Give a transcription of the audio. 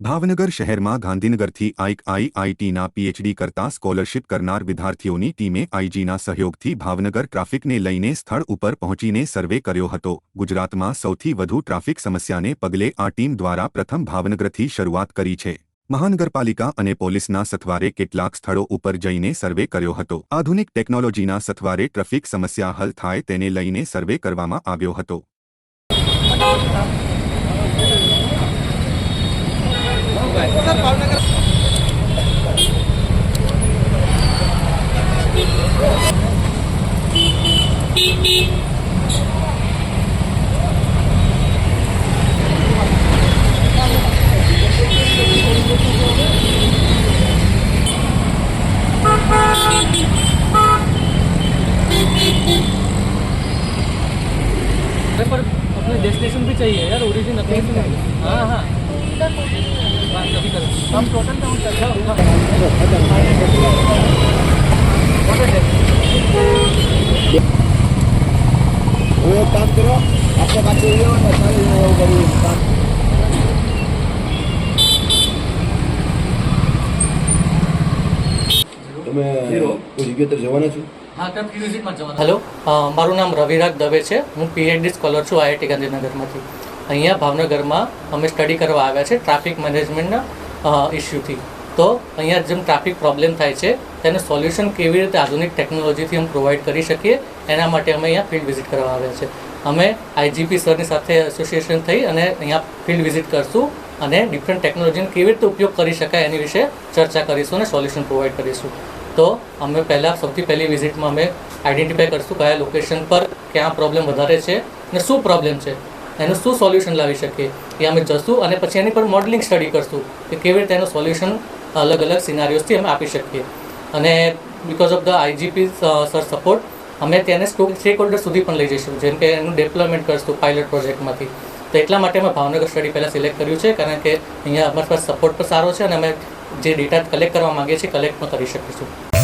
ભાવનગર શહેરમાં ગાંધીનગરથી આઈક આઈઆઈટીના પીએચડી કરતા સ્કોલરશિપ કરનાર વિદ્યાર્થીઓની ટીમે આઈજીના સહયોગથી ભાવનગર ટ્રાફિકને લઈને સ્થળ ઉપર પહોંચીને સર્વે કર્યો હતો. ગુજરાતમાં સૌથી વધુ ટ્રાફિક સમસ્યાને પગલે આ ટીમ દ્વારા પ્રથમ ભાવનગરથી શરૂઆત કરી છે. મહાનગરપાલિકા અને પોલીસના સથવારે કેટલાક સ્થળો ઉપર જઈને સર્વે કર્યો હતો. આધુનિક ટેકનોલોજીના સથવારે ટ્રાફિક સમસ્યા હલ થાય તેને લઈને સર્વે કરવામાં આવ્યો હતો. पर अपने डेस्टिनेशन भी चाहिए यार ओरिजिन अपने हाँ हाँ हाँ, हम टोटल काउंट कर હવે એક કામ કરો આપણે પાછું આવ્યો ને સારી રીતે એવું કર્યું કામ તમે કોઈ જગ્યાએ તરફ જવાના છો હા તમે ફ્રી વિઝિટમાં જવાનું હેલો મારું નામ રવિરાગ દવે છે હું પીએચડી સ્કોલર છું આઈઆઈટી ગાંધીનગરમાંથી અહીંયા ભાવનગરમાં અમે સ્ટડી કરવા આવ્યા છે ટ્રાફિક મેનેજમેન્ટના ઇસ્યુથી તો અહીંયા જેમ ટ્રાફિક પ્રોબ્લેમ થાય છે, તેનું સોલ્યુશન કેવી રીતે આધુનિક ટેકનોલોજીથી અમે પ્રોવાઈડ કરી શકીએ, એના માટે અમે અહીંયા ફિલ્ડ વિઝિટ કરવા આવ્યા છે. અમે આઈજીપી સરની સાથે એસોસિએશન થઈ અને અહીંયા ફિલ્ડ વિઝિટ કરશું અને ડિફરન્ટ ટેકનોલોજીનો કેવી રીતે ઉપયોગ કરી શકાય એની વિશે ચર્ચા કરીશું અને સોલ્યુશન પ્રોવાઈડ કરીશું. તો અમે પહેલાં સૌથી પહેલી વિઝિટમાં અમે આઈડેન્ટિફાઈ કરશું કયા લોકેશન પર ક્યાં પ્રોબ્લેમ વધારે છે અને શું પ્રોબ્લેમ છે. એનું શું સોલ્યુશન લાવી શકીએ? એ અમે જશું અને પછી એની પર મોડલિંગ સ્ટડી કરશું કે કેવી રીતે એનું સોલ્યુશન અલગ અલગ સિનારીઓસથી અમે આપી શકીએ. અને because of the IGP sir support અમે તેને સ્ટેક હોલ્ડર સુધી પણ લઈ જઈશું. જેમ કે એનું ડેવલપમેન્ટ કરશું પાયલટ પ્રોજેક્ટમાંથી તો એટલા માટે અમે ભાવનગર સ્ટડી પહેલાં સિલેક્ટ કર્યું છે, કારણ કે અહીંયા અમારી પાસે સપોર્ટ પણ સારો છે અને અમે જે ડેટા કલેક્ટ કરવા માંગીએ છીએ કલેક્ટ પણ કરી શકીશું.